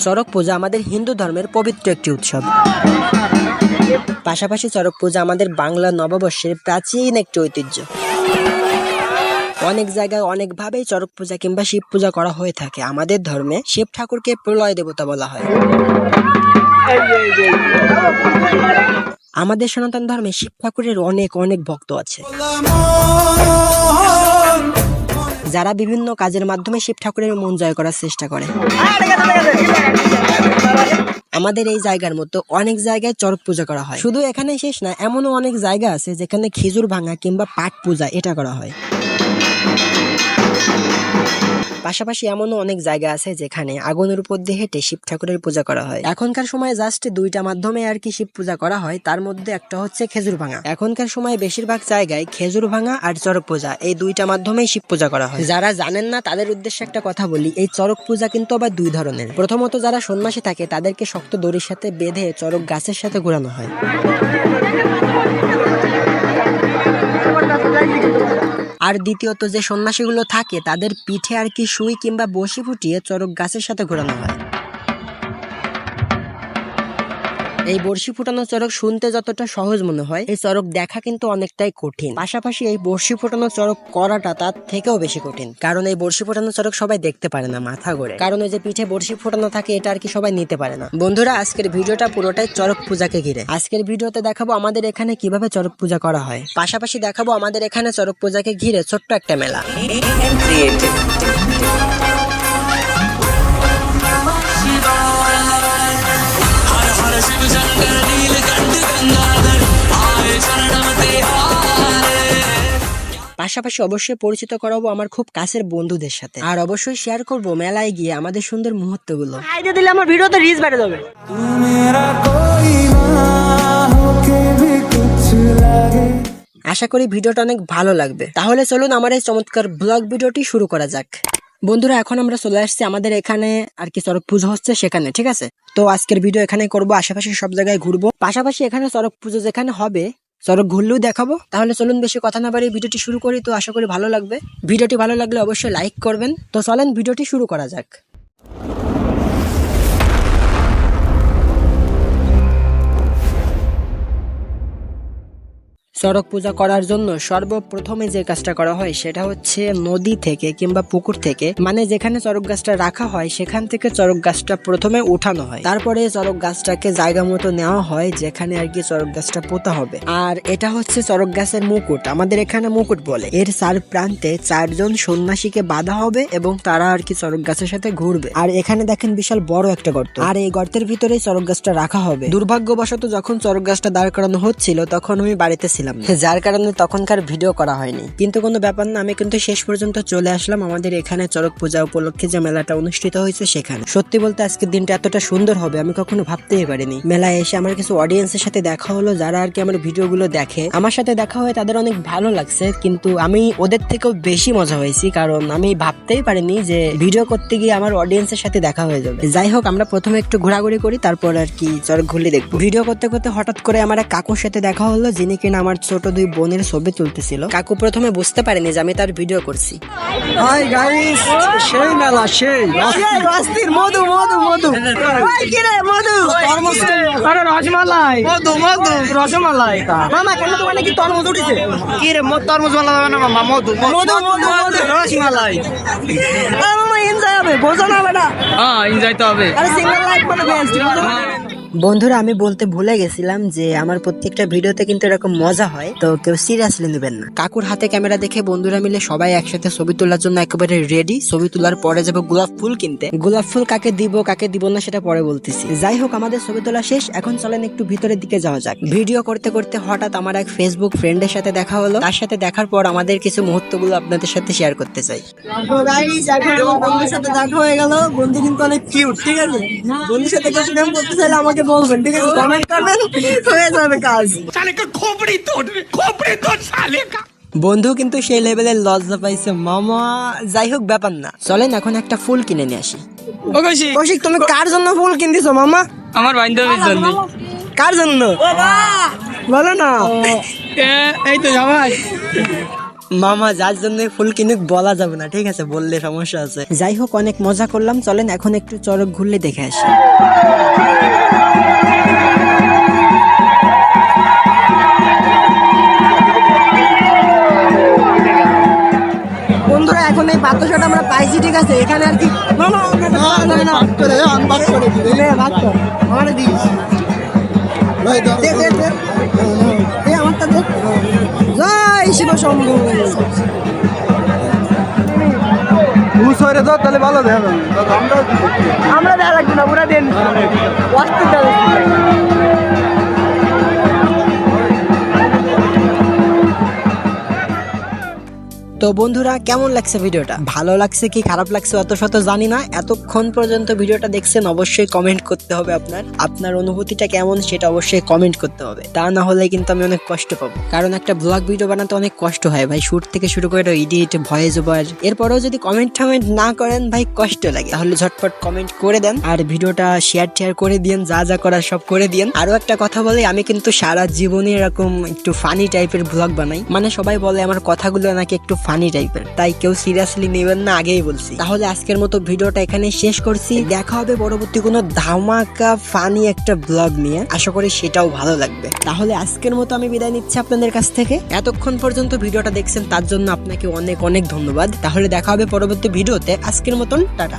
চড়ক পূজা আমাদের হিন্দু ধর্মের পবিত্র একটি উৎসব। পাশাপাশি চড়ক পূজা আমাদের বাংলা নববর্ষের প্রাচীন একটি ঐতিহ্য। অনেক জায়গায় অনেকভাবেই চড়ক পূজা কিংবা শিব পূজা করা হয়ে থাকে। আমাদের ধর্মে শিব ঠাকুরকে প্রলয় দেবতা বলা হয়। আমাদের সনাতন ধর্মে শিব ঠাকুরের অনেক অনেক ভক্ত আছে। যারা বিভিন্ন কাজের মাধ্যমে শিব ঠাকুরের মন জয় করার চেষ্টা করে। আমাদের এই জায়গার মতো অনেক জায়গায় চরক পূজা করা হয়। শুধু এখানে শেষ না, এমনও অনেক জায়গা আছে যেখানে খেজুর ভাঙা কিংবা পাট পূজা এটা করা হয়। পাশাপাশি এমনও অনেক জায়গা আছে যেখানে আগুনের উপর দিয়ে হেঁটে শিব ঠাকুরের পূজা করা হয়। এখনকার সময় জাস্ট দুইটা মাধ্যমে আর কি শিব পূজা করা হয়, তার মধ্যে একটা হচ্ছে খেজুর ভাঙা। এখনকার সময় বেশিরভাগ জায়গায় খেজুর ভাঙা আর চড়ক পূজা, এই দুইটা মাধ্যমেই শিব পূজা করা হয়। যারা জানেন না, তাদের উদ্দেশ্যে একটা কথা বলি, এই চড়ক পূজা কিন্তু আবার দুই ধরনের। প্রথমত যারা সন্ন্যাসী থাকে, তাদেরকে শক্ত দড়ির সাথে বেঁধে চড়ক গাছের সাথে ঘোরানো হয়। আর দ্বিতীয়ত যে সন্ন্যাসীগুলো থাকে, তাদের পিঠে আর কি সুই কিংবা বসি ফুটিয়ে চরক গাছের সাথে ঘোরানো হয়। এই বর্ষি ফুটানো চড়ক শুনতে যতটা সহজ মনে হয়, এই চড়ক দেখা কিন্তু অনেকটাই কঠিন। পাশাপাশি এই বর্ষি ফুটানো চড়ক করাটা তার থেকেও বেশি কঠিন। কারণ এই বর্ষি ফুটানো চড়ক সবাই দেখতে পারে না মাথা গড়ে কারণ ওই যে পিঠে বর্ষি ফুটানো থাকে, এটা আর কি সবাই নিতে পারে না। বন্ধুরা, আজকের ভিডিওটা পুরোটাই চড়ক পূজাকে ঘিরে। আজকের ভিডিওতে দেখাবো আমাদের এখানে কীভাবে চড়ক পূজা করা হয়। পাশাপাশি দেখাবো আমাদের এখানে চড়ক পূজাকে ঘিরে ছোট্ট একটা মেলা। পাশাপাশি অবশ্যই পরিচিত করাবো আমার খুব কাছের বন্ধুদের সাথে। আর অবশ্যই শেয়ার করব মেলায় গিয়ে আমাদের সুন্দর মুহূর্তগুলো। আইডিয়া দিলে আমার ভিডিওতে রিচ বেড়ে যাবে। আশা করি ভিডিওটা অনেক ভালো লাগবে। তাহলে চলুন আমার এই চমৎকার ব্লগ ভিডিওটি শুরু করা যাক। বন্ধুরা এখন আমরা চলে আসছি আমাদের এখানে আর কি চড়ক পুজো হচ্ছে সেখানে ঠিক আছে? তো আজকের ভিডিও এখানে করব আশেপাশে সব জায়গায় ঘুরবো। পাশাপাশি এখানে চড়ক পুজো যেখানে হবে চড়ক ঘুরলেও দেখাবো। তাহলে চলুন বেশি কথা না বাড়িয়ে ভিডিওটি শুরু করি। তো আশা করি ভালো লাগবে। ভিডিওটি ভালো লাগলে অবশ্যই লাইক করবেন। তো চলেন ভিডিওটি শুরু করা যাক। চড়ক পূজা করার জন্য সর্বপ্রথমে যে কাজটা করা হয় সেটা হচ্ছে নদী থেকে কিংবা পুকুর থেকে মানে যেখানে চড়ক গাছটা রাখা হয় সেখান থেকে চড়ক গাছটা প্রথমে উঠানো হয়। তারপরে চড়ক গাছটাকে জায়গা মতো নেওয়া হয় যেখানে আর কি চড়ক গাছটা পোতা হবে। আর এটা হচ্ছে চড়ক গাছের মুকুট। আমাদের এখানে মুকুট বলে। এর চার প্রান্তে চারজন সন্ন্যাসীকে বাঁধা হবে এবং তারা আর কি চড়ক গাছের সাথে ঘুরবে। আর এখানে দেখেন বিশাল বড় একটা গর্ত। আর এই গর্তের ভিতরে চড়ক গাছটা রাখা হবে। দুর্ভাগ্যবশত যখন চড়ক গাছটা দাঁড় করানো হচ্ছিল তখন আমি বাড়িতে ছিলাম। না। যার কারণে তখনকার ভিডিও করা হয়নি। কিন্তু কোনো ব্যাপার না, আমি কিন্তু শেষ পর্যন্ত চলে আসলাম আমাদের এখানে চড়ক পূজা উপলক্ষে যে মেলাটা অনুষ্ঠিত হয়েছে সেখানে। সত্যি বলতে আজকের দিনটা এতটা সুন্দর হবে, আমি কখনো ভাবতেই পারিনি। মেলায় এসে আমার কিছু অডিয়েন্সের সাথে দেখা হলো, যারা আর কি আমার ভিডিওগুলো দেখে। আমার সাথে দেখা হয়ে তাদের অনেক ভালো লাগছে, কিন্তু আমি ওদের থেকেও বেশি মজা হয়েছি, কারণ আমি ভাবতেই পারিনি যে ভিডিও করতে গিয়ে আমার অডিয়েন্সের সাথে দেখা হয়ে যাবে। যাই হোক, আমরা প্রথমে একটু ঘোরাঘুরি করি, তারপর আর কি চড়ক ঘুরলে দেখব। ভিডিও করতে করতে হঠাৎ করে আমার এক কাকুর সাথে দেখা হলো, যিনি কিনা আমার ছোট দুই বোনের ছবি তুলতেছিল। কাকু প্রথমে বুঝতে পারেনি যে আমি তার ভিডিও করছি। হাই গাইস সেই মেলা সেই। মধু মধু মধু মধু আরে রসমালাই। মধু মধু রসমালাই মামা কেন কি তরমুজ উঠেছে? কি রে মো তরমুজ যাবে না মামা? মধু মধু মধু মধু রসমালাই। মামা এনজয় হবে। বোঝো না বেটা। হ্যাঁ এনজয় তো হবে। আরে সিঙ্গেল লাইফ মানে বেস্ট বন্ধুরা আমি বলতে ভুলে গেছিলাম যে আমার প্রত্যেকটা ভিডিওতে কিন্তু এরকম মজা হয় তো কেউ সিরিয়াসলি নেবেন না। কাকুর হাতে ক্যামেরা দেখে বন্ধুরা মিলে সবাই একসাথে ছবি তোলার জন্য একেবারে রেডি ছবি তোলার পরে যাব গোলাপ ফুল কিনতে। গোলাপ ফুল কাকে দিব কাকে দিব না সেটা পরে বলতেছি। যাই হোক আমাদের ছবি তোলা শেষ। এখন চলেন একটু ভিতরের দিকে যাওয়া যাক। ভিডিও করতে করতে হঠাৎ আমার এক ফেসবুক ফ্রেন্ডের সাথে দেখা হলো। তার সাথে দেখার পর আমাদের কিছু মুহূর্তগুলো আপনাদের সাথে শেয়ার করতে চাই। বন্ধুর সাথে দেখা হয়ে গেল। বন্ধু কিন্তু অনেক কিউট ঠিক আছে? বন্ধুর সাথে কেউ করতে চাইলে আমাকে বলবেন ঠিক আছে কমেন্ট করবেন হয়ে যাবে কাজ বন্ধু কিন্তু সেই লেভেলের লজ্জা পাইছে মামা। যাই হোক ব্যাপার না। চলেন এখন একটা ফুল কিনে নিয়ে আসি। ও কইছি কৌশিক তুমি কার জন্য ফুল কিনতেছো মামা? আমার বান্ধবীর জন্য। কার জন্য? বলো না। এই তো জামাই। মামা যার জন্য ফুল কিনুক বলা যাবে না ঠিক আছে? বললে সমস্যা আছে। যাই হোক অনেক মজা করলাম। চলেন এখন একটু চরক ঘুরলে দেখে আসি। বন্ধুরা এখন এই বাতাসটা আমরা পাইছি ঠিক আছে? এখানে আর কি। নে, কর। আমারে দিস। তাহলে ভালো আমরা দেখা লাগবে না পুরা দেন। অস্থির তো বন্ধুরা, কেমন লাগছে ভিডিওটা? ভালো লাগছে কি, খারাপ লাগছে অত শত জানি না। এতক্ষণ পর্যন্ত ভিডিওটা দেখছেন, অবশ্যই কমেন্ট করতে হবে আপনার। আপনার অনুভূতিটা কেমন সেটা অবশ্যই কমেন্ট করতে হবে। তা না হলে কিন্তু আমি অনেক কষ্ট পাবো। কারণ একটা ব্লগ ভিডিও বানাতে অনেক কষ্ট হয় ভাই। শুট থেকে শুরু করে এডিট ভয়েস ওভার এরপরেও যদি কমেন্ট টমেন্ট না করেন ভাই, কষ্ট লাগে। তাহলে ঝটপট কমেন্ট করে দেন। আর ভিডিওটা শেয়ার টেয়ার করে দিন যা যা করার সব করে দিন আরও একটা কথা বলি, আমি কিন্তু সারা জীবনে এরকম একটু ফানি টাইপের ব্লগ বানাই। মানে সবাই বলে, আমার কথাগুলো নাকি একটু ফানি টাইপের। তাই কেউ সিরিয়াসলি নেবেন না, আগেই বলছি। তাহলে আজকের মতো ভিডিওটা এখানে শেষ করছি। দেখা হবে পরবর্তী কোনো ধামাকা, ফানি একটা ব্লগ নিয়ে। আশা করি সেটাও ভালো লাগবে। তাহলে আজকের মতো আমি বিদায় নিচ্ছি আপনাদের কাছ থেকে। এতক্ষণ পর্যন্ত ভিডিওটা দেখছেন, তার জন্য আপনাকে অনেক অনেক ধন্যবাদ। তাহলে দেখা হবে পরবর্তী ভিডিওতে। আজকের মতন, টাটা।